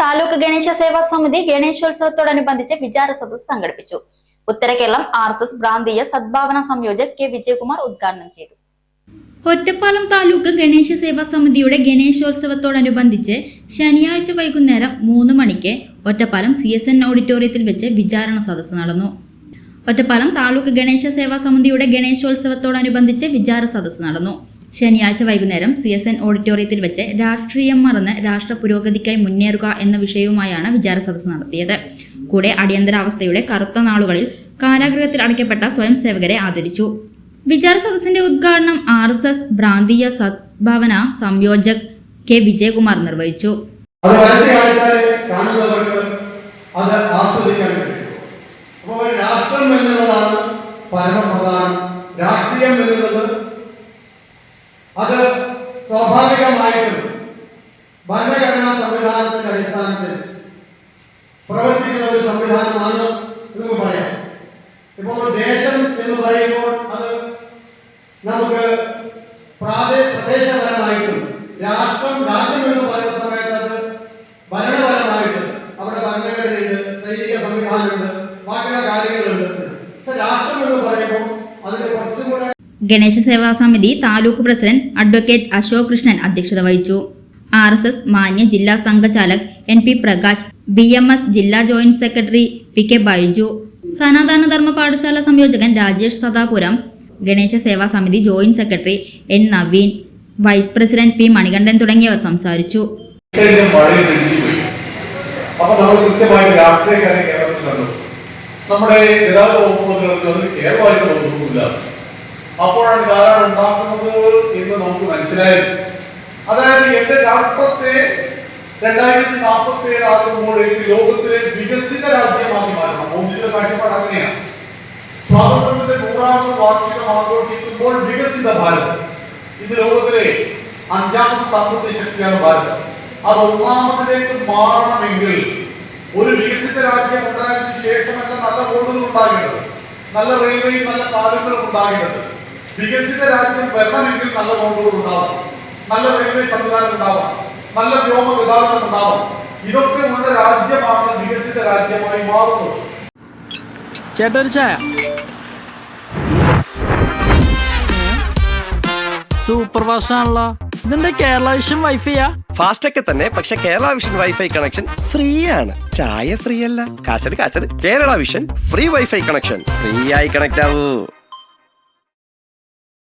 താലൂക്ക് ഗണേശ സേവാ സമിതി ഗണേശോത്സവത്തോടനുബന്ധിച്ച് വിചാര സദസ് സംഘടിപ്പിച്ചു. ഉത്തര കേരളം ആർ എസ് എസ് പ്രാന്തീയ സദ്ഭാവന സംയോജക് കെ വിജയകുമാർ ഉദ്ഘാടനം ചെയ്തു. ഒറ്റപ്പാലം താലൂക്ക് ഗണേശ സേവാ സമിതിയുടെ ഗണേശോത്സവത്തോടനുബന്ധിച്ച് ശനിയാഴ്ച വൈകുന്നേരം മൂന്ന് മണിക്ക് ഒറ്റപ്പാലം സി എസ് എൻ ഓഡിറ്റോറിയത്തിൽ വെച്ച് വിചാരണ സദസ്സ് നടന്നു. ഒറ്റപ്പാലം താലൂക്ക് ഗണേശ സേവാ സമിതിയുടെ ഗണേശോത്സവത്തോടനുബന്ധിച്ച് വിചാര സദസ്സ് നടന്നു. ശനിയാഴ്ച വൈകുന്നേരം സി എസ് എൻ ഓഡിറ്റോറിയത്തിൽ വെച്ച് രാഷ്ട്രീയം മറന്ന് രാഷ്ട്ര പുരോഗതിക്കായി മുന്നേറുക എന്ന വിഷയവുമായാണ് വിചാര സദസ്സ് നടത്തിയത്. കൂടെ അടിയന്തരാവസ്ഥയുടെ കറുത്ത നാളുകളിൽ കാരാഗൃഹത്തിൽ അടയ്ക്കപ്പെട്ട സ്വയം സേവകരെ ആദരിച്ചു. വിചാര സദസ്സിന്റെ ഉദ്ഘാടനം ആർ എസ് എസ് ഭ്രാന്തീയ സദ്ഭാവന സംയോജക് കെ വിജയകുമാർ നിർവഹിച്ചു. രാഷ്ട്രം രാഷ്ട്രീയം എന്നുള്ളത് അത് സ്വാഭാവികമായിട്ടും ഭരണഘടനാ സംവിധാനത്തിന്റെ അടിസ്ഥാനത്തിൽ പ്രവർത്തിക്കുന്ന ഒരു സംവിധാനമാണ് നമുക്ക് പറയാം. ഇപ്പോൾ ദേശം എന്ന് പറയുമ്പോൾ അത് നമുക്ക് പ്രാദേ പ്രദേശപരമായിട്ടും രാഷ്ട്രം രാജ്യം ഗണേശ സേവാ സമിതി താലൂക്ക് പ്രസിഡന്റ് അഡ്വക്കേറ്റ് അശോക് കൃഷ്ണൻ അധ്യക്ഷത വഹിച്ചു. ആർ എസ് എസ് മാന്യ ജില്ലാ സംഘചാലക് N P Prakash B M S ജില്ലാ joint secretary P K Baiju സനാതന ധർമ്മ പാഠശാല സംയോജകൻ Rajesh Sadapuram Ganesha Seva Samiti joint secretary N Naveen vice president P Manikandan തുടങ്ങിയവർ സംസാരിച്ചു. നമ്മൾ നമ്മുടെ ഗതാഗത വകുപ്പ് കേരളമായിട്ട് അപ്പോഴാണ് ധാരാളം ഉണ്ടാക്കുന്നത് എന്ന് നമുക്ക് മനസ്സിലായത്. അതായത് എന്റെ രാഷ്ട്രത്തെ രണ്ടായിരത്തി നാൽപ്പത്തി ഏഴ് ആകുമ്പോഴേക്ക് ലോകത്തിലെ വികസിത രാജ്യമാക്കി മാറ്റണം. മോദിയുടെ കാഴ്ചപ്പാട് അങ്ങനെയാണ്. സ്വാതന്ത്ര്യത്തിന്റെ നൂറാമത് വാർഷികം ആഘോഷിക്കുമ്പോൾ വികസിത ഭാരതം. ഇത് ലോകത്തിലെ അഞ്ചാമത്തെ സാമ്പത്തിക ശക്തിയാണ് ഭാരതം. അത് ഒന്നാമതിലേക്ക് മാറണമെങ്കിൽ ഒരു വികസിത രാജ്യം ഉണ്ടായതിനു ശേഷമല്ല നല്ല റോഡുകൾ ഉണ്ടാകേണ്ടത്. നല്ല റെയിൽവേയും നല്ല പാലങ്ങളും ഉണ്ടാകേണ്ടത്. വികസിത രാജ്യം വരണമെങ്കിൽ നല്ല റോഡുകൾ ഉണ്ടാവണം. നല്ല റെയിൽവേ സംവിധാനം ഉണ്ടാവും നല്ല വ്യോമ ഗതാഗതം ഉണ്ടാവണം. ഇതൊക്കെ ഉള്ള രാജ്യമാണ് വികസിത രാജ്യമായി മാറുന്നത്. ചേട്ടൊരു ചായ. സൂപ്പർ ഫാസ്റ്റ് ആണല്ലോ ഇതെന്താ കേരള വിഷൻ വൈഫൈയാ? ഫാസ്റ്റ് ഒക്കെ തന്നെ പക്ഷെ Kerala vision wifi connection free ആണ് ചായ ഫ്രീ അല്ല കാശട് കാശട് Kerala vision free wifi connection free ആയി കണക്ട് ആവൂ